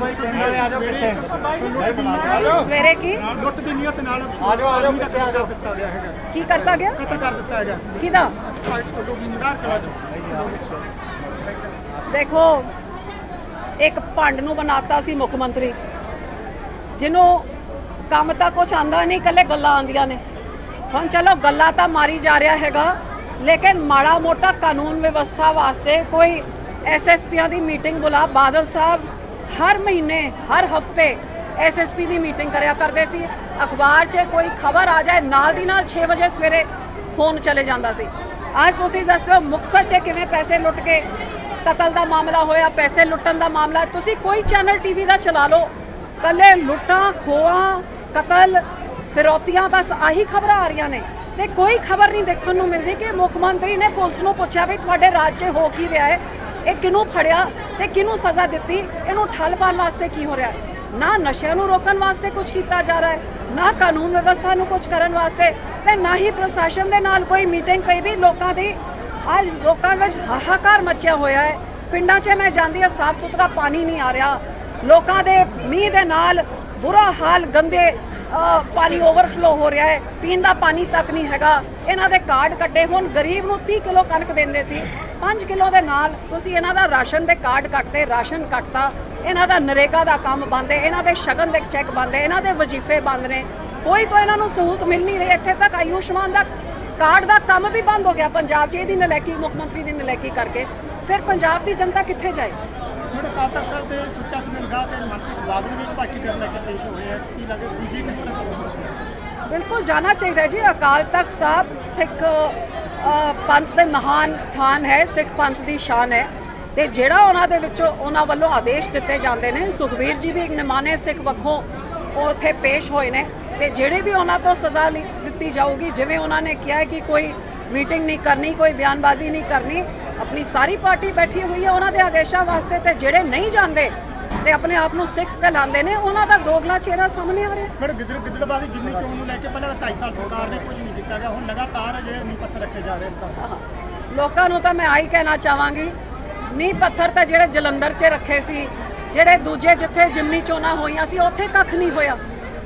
ਭਾਈ ਪਿੰਡ ਵਾਲੇ ਆ ਜਾਓ ਪਿੱਛੇ। ਸਵੇਰੇ ਕੀ? ਲੁੱਟ ਦੀ ਨੀਅਤ ਨਾਲ ਆ ਜਾਓ ਆ ਜਾਓ ਪਿੱਛੇ ਆ ਜਾਓ। ਦਿੱਤਾ ਗਿਆ ਹੈਗਾ। ਕੀ ਕਰਤਾ ਗਿਆ? ਕਤਲ ਕਰ ਦਿੱਤਾ ਹੈਗਾ। ਕਿਹਦਾ? ਨਿਗਾਰ ਚਲਾ ਜੋ ਦੇਖੋ ਇੱਕ ਭੰਡ ਨੂੰ ਬਣਾਤਾ ਸੀ ਮੁੱਖ ਮੰਤਰੀ। ਜਿਹਨੂੰ ਕੰਮ ਤਾਂ ਕੁਝ ਆਂਦਾ ਨਹੀਂ ਕੱਲੇ ਗੱਲਾਂ ਆਂਦੀਆਂ ਨੇ। ਹੁਣ ਚਲੋ ਗੱਲਾਂ ਤਾਂ ਮਾਰੀ ਜਾ ਰਿਹਾ ਹੈਗਾ ਲੇਕਿਨ ਮਾੜਾ ਮੋਟਾ ਕਾਨੂੰਨ ਵਿਵਸਥਾ ਵਾਸਤੇ ਕੋਈ ਐਸਐਸਪੀਆਂ ਦੀ ਮੀਟਿੰਗ ਬੁਲਾ ਬਾਦਲ ਸਾਹਿਬ ਹਰ ਮਹੀਨੇ, ਹਰ ਹਫ਼ਤੇ ਐਸਐਸਪੀ ਦੀ ਮੀਟਿੰਗ ਕਰਿਆ ਕਰਦੇ ਸੀ। ਅਖਬਾਰ 'ਚ ਕੋਈ ਖਬਰ ਆ ਜਾਏ, ਨਾਲ ਦੀ ਨਾਲ 6 ਵਜੇ ਸਵੇਰੇ ਫੋਨ ਚਲੇ ਜਾਂਦਾ ਸੀ। ਅੱਜ ਤੁਸੀਂ ਦੱਸੋ ਮੁਕਤਸਰ 'ਚ ਕਿਵੇਂ ਪੈਸੇ ਲੁੱਟ ਕੇ ਕਤਲ ਦਾ ਮਾਮਲਾ ਹੋਇਆ, ਪੈਸੇ ਲੁੱਟਣ ਦਾ ਮਾਮਲਾ। ਤੁਸੀਂ ਕੋਈ ਚੈਨਲ ਟੀਵੀ ਦਾ ਚਲਾ ਲਓ। ਕੱਲੇ ਲੁੱਟਾਂ ਖੋਆ ਕਤਲ, ਫਿਰੌਤੀਆਂ, ਬਸ ਆਹੀ ਖਬਰਾਂ ਆ ਰਹੀਆਂ ਨੇ। ਤੇ ਕੋਈ ਖਬਰ ਨਹੀਂ ਦੇਖਣ ਨੂੰ ਮਿਲਦੀ ਕਿ ਮੁੱਖ ਮੰਤਰੀ ਨੇ ਪੁਲਿਸ ਨੂੰ ਪੁੱਛਿਆ ਵੀ ਤੁਹਾਡੇ ਰਾਜ 'ਚ ਹੋ ਕੀ ਰਿਹਾ ਹੈ। ਇਹ ਕਿਹਨੂੰ ਫੜਿਆ ਤੇ ਕਿਹਨੂੰ ਸਜ਼ਾ ਦਿੱਤੀ? ਇਹਨੂੰ ਠੱਲ ਪਾਉਣ ਵਾਸਤੇ ਕੀ ਹੋ ਰਿਹਾ? ਨਾ ਨਸ਼ਿਆਂ ਨੂੰ ਰੋਕਣ ਵਾਸਤੇ ਕੁਝ ਕੀਤਾ ਜਾ ਰਿਹਾ ਹੈ, ਨਾ ਕਾਨੂੰਨ ਵਿਵਸਥਾ ਨੂੰ ਕੁਝ ਕਰਨ ਵਾਸਤੇ ਤੇ ਨਾ ਹੀ ਪ੍ਰਸ਼ਾਸਨ ਦੇ ਨਾਲ ਕੋਈ ਮੀਟਿੰਗ ਪਈ ਵੀ ਲੋਕਾਂ ਦੀ ਅੱਜ ਲੋਕਾਂ ਵਿੱਚ ਹਾਹਾਕਾਰ ਮਚਿਆ ਹੋਇਆ ਹੈ। ਪਿੰਡਾਂ 'ਚ ਮੈਂ ਜਾਂਦੀ ਹਾਂ ਸਾਫ਼ ਸੁਥਰਾ ਪਾਣੀ ਨਹੀਂ ਆ ਰਿਹਾ। ਲੋਕਾਂ ਦੇ ਮੀਂਹ ਦੇ ਨਾਲ ਬੁਰਾ ਹਾਲ, ਗੰਦੇ ਪਾਣੀ ਓਵਰਫਲੋ ਹੋ ਰਿਹਾ ਹੈ। ਪੀਣ ਦਾ ਪਾਣੀ ਤੱਕ ਨਹੀਂ ਹੈਗਾ। ਇਹਨਾਂ ਦੇ ਕਾਰਡ ਕੱਟੇ ਹੁਣ। ਗਰੀਬ ਨੂੰ 30 ਕਿਲੋ ਕਣਕ ਦਿੰਦੇ ਸੀ। 5 ਕਿਲੋ ਦੇ ਨਾਲ ਤੁਸੀਂ ਇਹਨਾਂ ਦਾ ਰਾਸ਼ਨ ਦੇ ਕਾਰਡ ਕੱਟਦੇ ਰਾਸ਼ਨ ਕੱਟਤਾ ਇਹਨਾਂ ਦਾ ਨਰੇਗਾ ਦਾ ਕੰਮ ਬੰਦ ਹੈ ਇਹਨਾਂ ਦੇ ਸ਼ਗਨ ਦੇ ਚੈੱਕ ਬੰਦ ਹੈ ਇਹਨਾਂ ਦੇ ਵਜ਼ੀਫੇ ਬੰਦ ਨੇ। ਕੋਈ ਤਾਂ ਇਹਨਾਂ ਨੂੰ ਸਹੂਲਤ ਮਿਲ ਨਹੀਂ ਰਹੀ ਇੱਥੇ ਤੱਕ ਆਯੁਸ਼ਮਾਨ ਦਾ ਕਾਰਡ ਦਾ ਕੰਮ ਵੀ ਬੰਦ ਹੋ ਗਿਆ ਪੰਜਾਬ 'ਚ ਇਹਦੀ ਨਲੈਕੀ ਮੁੱਖ ਮੰਤਰੀ ਦੀ ਨਲੈਕੀ ਕਰਕੇ। ਫਿਰ ਪੰਜਾਬ ਦੀ ਜਨਤਾ ਕਿੱਥੇ ਜਾਏ? ਜਿਹੜੇ ਅਕਾਲ ਤਖਤ ਸਾਹਿਬ ਦੇ ਸੁੱਚਾ ਸਮੇਂ ਲਗਾ ਤੇ ਮਨਪ੍ਰੀਤ ਬਾਦਲ ਵੀ ਪਾਰਟੀ ਕਰਨ ਲੈ ਕੇ ਪੇਸ਼ ਹੋਏ ਆ ਕੀ ਲੱਗੇ ਦੂਜੀ ਕਿਸ ਤਰ੍ਹਾਂ ਕਰੋਗੇ ਬਿਲਕੁਲ ਜਾਣਾ ਚਾਹੀਦਾ ਜੀ ਅਕਾਲ ਤਖਤ ਸਾਹਿਬ ਸਿੱਖ ਪੰਥ ਦੇ ਮਹਾਨ ਸਥਾਨ ਹੈ, ਸਿੱਖ ਪੰਥ ਦੀ ਸ਼ਾਨ ਹੈ। ਤੇ ਜਿਹੜਾ ਉਹਨਾਂ ਦੇ ਵਿੱਚੋਂ ਉਹਨਾਂ ਵੱਲੋਂ ਆਦੇਸ਼ ਦਿੱਤੇ ਜਾਂਦੇ ਨੇ, ਸੁਖਬੀਰ ਜੀ ਵੀ ਇੱਕ ਨਿਮਾਨੇ ਸਿੱਖ ਵੱਖੋਂ ਉਹ ਉੱਥੇ ਪੇਸ਼ ਹੋਏ ਨੇ। ਤੇ ਜਿਹੜੇ ਵੀ ਉਹਨਾਂ ਤੋਂ ਸਜ਼ਾ ਲਈ- ਦਿੱਤੀ ਜਾਊਗੀ, ਜਿਵੇਂ ਉਹਨਾਂ ਨੇ ਕਿਹਾ ਕਿ ਕੋਈ ਮੀਟਿੰਗ ਨਹੀਂ ਕਰਨੀ, ਕੋਈ ਬਿਆਨਬਾਜ਼ੀ ਨਹੀਂ ਕਰਨੀ, ਆਪਣੀ ਸਾਰੀ ਪਾਰਟੀ ਬੈਠੀ ਹੋਈ ਹੈ ਉਹਨਾਂ ਦੇ ਆਦੇਸ਼ਾਂ ਵਾਸਤੇ ਤੇ ਜਿਹੜੇ ਨਹੀਂ ਜਾਂਦੇ ਤੇ ਆਪਣੇ ਆਪ ਨੂੰ ਸਿੱਖ ਕਹਿਲਾਉਂਦੇ ਨੇ ਉਹਨਾਂ ਦਾ ਦੋਗਲਾ ਚਿਹਰਾ ਸਾਹਮਣੇ ਆ ਰਿਹਾ ਪਰ ਗਿੱਦੜ ਗਿੱਦੜਬਾਦੀ ਜਿੰਨੀ ਚੋਣ ਨੂੰ ਲੈ ਕੇ ਪਹਿਲਾਂ ਤਾਂ 2.5 ਸਾਲ ਸਰਕਾਰ ਨੇ ਕੁਝ ਨਹੀਂ ਕੀਤਾ ਗਿਆ ਹੁਣ ਲਗਾਤਾਰ ਜਿਹੜੇ ਨੀਂਹ ਪੱਥਰ ਰੱਖੇ ਜਾ ਰਹੇ ਨੇ ਤਾਂ। ਲੋਕਾਂ ਨੂੰ ਤਾਂ ਮੈਂ ਆਹੀ ਕਹਿਣਾ ਚਾਹਾਂਗੀ ਨੀ ਪੱਥਰ ਤਾਂ ਜਿਹੜੇ ਜਲੰਧਰ 'ਚ ਰੱਖੇ ਸੀ ਜਿਹੜੇ ਦੂਜੇ ਜਿੱਥੇ ਜਿਮਨੀ ਚੋਣਾਂ ਹੋਈਆਂ ਸੀ ਉੱਥੇ ਕੱਖ ਨਹੀਂ ਹੋਇਆ।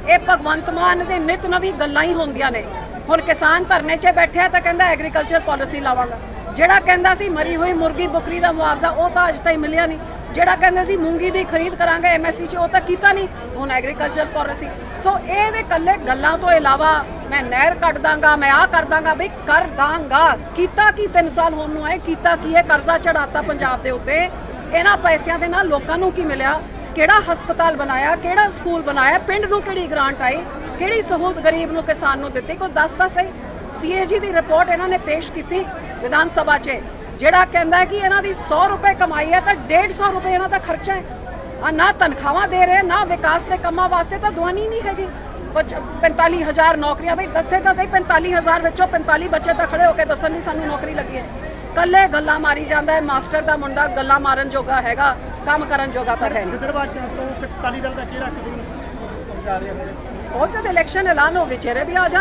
ਇਹ ਭਗਵੰਤ ਮਾਨ ਦੇ ਨਿਤ ਨਵੀਂ ਗੱਲਾਂ ਹੀ ਹੁੰਦੀਆਂ ਨੇ। ਹੁਣ ਕਿਸਾਨ ਧਰਨੇ 'ਚ ਬੈਠਿਆ ਤਾਂ ਕਹਿੰਦਾ ਐਗਰੀਕਲਚਰ ਪਾਲਿਸੀ ਲਾਵਾਂਗਾ। ਜਿਹੜਾ ਕਹਿੰਦਾ ਸੀ ਮਰੀ ਹੋਈ ਮੁਰਗੀ ਬੱਕਰੀ ਦਾ ਮੁਆਵਜ਼ਾ ਉਹ ਤਾਂ ਅਜ ਤਾਈਂ ਮਿਲਿਆ ਨਹੀਂ। ਜਿਹੜਾ ਕਹਿੰਦੇ ਸੀ ਮੂੰਗੀ ਦੀ ਖਰੀਦ ਕਰਾਂਗੇ ਐਮਐਸਪੀ 'ਚ, ਉਹ ਤਾਂ ਕੀਤਾ ਨਹੀਂ, ਹੁਣ ਐਗਰੀਕਲਚਰ ਪਾਲਿਸੀ ਸੋ। ਇਹਦੇ ਇਕੱਲੇ ਗੱਲਾਂ ਤੋਂ ਇਲਾਵਾ ਮੈਂ ਨਹਿਰ ਕੱਢ ਦਾਂਗਾ, ਮੈਂ ਆਹ ਕਰ ਦਾਂਗਾ, ਬਈ ਕਰ ਦਾਂਗਾ। ਕੀਤਾ ਕੀ 3 ਸਾਲ ਹੋਣ ਨੂੰ ਆਏ, ਕੀਤਾ ਕੀ ਹੈ ਕਰਜ਼ਾ ਚੜਾਤਾ ਪੰਜਾਬ ਦੇ ਉੱਤੇ? ਇਹਨਾਂ ਪੈਸਿਆਂ ਦੇ ਨਾਲ ਲੋਕਾਂ ਨੂੰ ਕੀ ਮਿਲਿਆ? ਕਿਹੜਾ ਹਸਪਤਾਲ ਬਣਾਇਆ, ਕਿਹੜਾ ਸਕੂਲ ਬਣਾਇਆ, ਪਿੰਡ ਨੂੰ ਕਿਹੜੀ ਗ੍ਰਾਂਟ ਆਈ, ਕਿਹੜੀ ਸਹੂਲਤ ਗਰੀਬ ਨੂੰ, ਕਿਸਾਨ ਨੂੰ ਦਿੱਤੀ? ਕੋਈ ਦੱਸ ਤਾਂ ਸਹੀ ਸੀਏਜੀ ਦੀ ਰਿਪੋਰਟ ਇਹਨਾਂ ਨੇ ਪੇਸ਼ ਕੀਤੀ ਵਿਧਾਨ ਸਭਾ 'ਚ। ਜਿਹੜਾ ਕਹਿੰਦਾ ਹੈ ਕਿ ਇਹਨਾਂ ਦੀ 100 ਰੁਪਏ ਕਮਾਈ ਹੈ ਤਾਂ 150 ਰੁਪਏ ਇਹਨਾਂ ਦਾ ਖਰਚਾ ਹੈ। ਆ ਨਾ ਤਨਖਾਹਾਂ ਦੇ ਰਹੇ ਨਾ ਵਿਕਾਸ ਦੇ ਕੰਮਾਂ ਵਾਸਤੇ ਤਾਂ ਦਵਾਨੀ ਨਹੀਂ ਹੈਗੀ। 45000 ਨੌਕਰੀਆਂ ਬਈ ਦੱਸੇ ਤਾਂ ਸਹੀ 45000 ਵਿੱਚੋਂ 45 ਬੱਚੇ ਤਾਂ ਖੜੇ ਹੋ ਕੇ ਦੱਸਣ ਨਹੀਂ ਸਾਨੂੰ ਨੌਕਰੀ ਲੱਗੀ ਹੈ। ਕੱਲੇ ਗੱਲਾਂ ਮਾਰੀ ਜਾਂਦਾ ਹੈ ਮਾਸਟਰ ਦਾ ਮੁੰਡਾ ਗੱਲਾਂ ਮਾਰਨ ਜੋਗਾ ਹੈਗਾ ਕੰਮ ਕਰਨ ਜੋਗਾ ਤਾਂ ਹੈ ਨਹੀਂ। ਗਿੱਦੜਬਾਦ ਤੋਂ ਅਕਾਲੀ ਦਲ ਦਾ ਚਿਹਰਾ ਕਿਦੋਂ ਨੂੰ ਜਾ ਰਿਹਾ ਹੈ। ਉਹ ਜਦ ਇਲੈਕਸ਼ਨ ਐਲਾਨ ਹੋ ਗਏ ਚਿਹਰੇ ਵੀ ਆ ਜਾ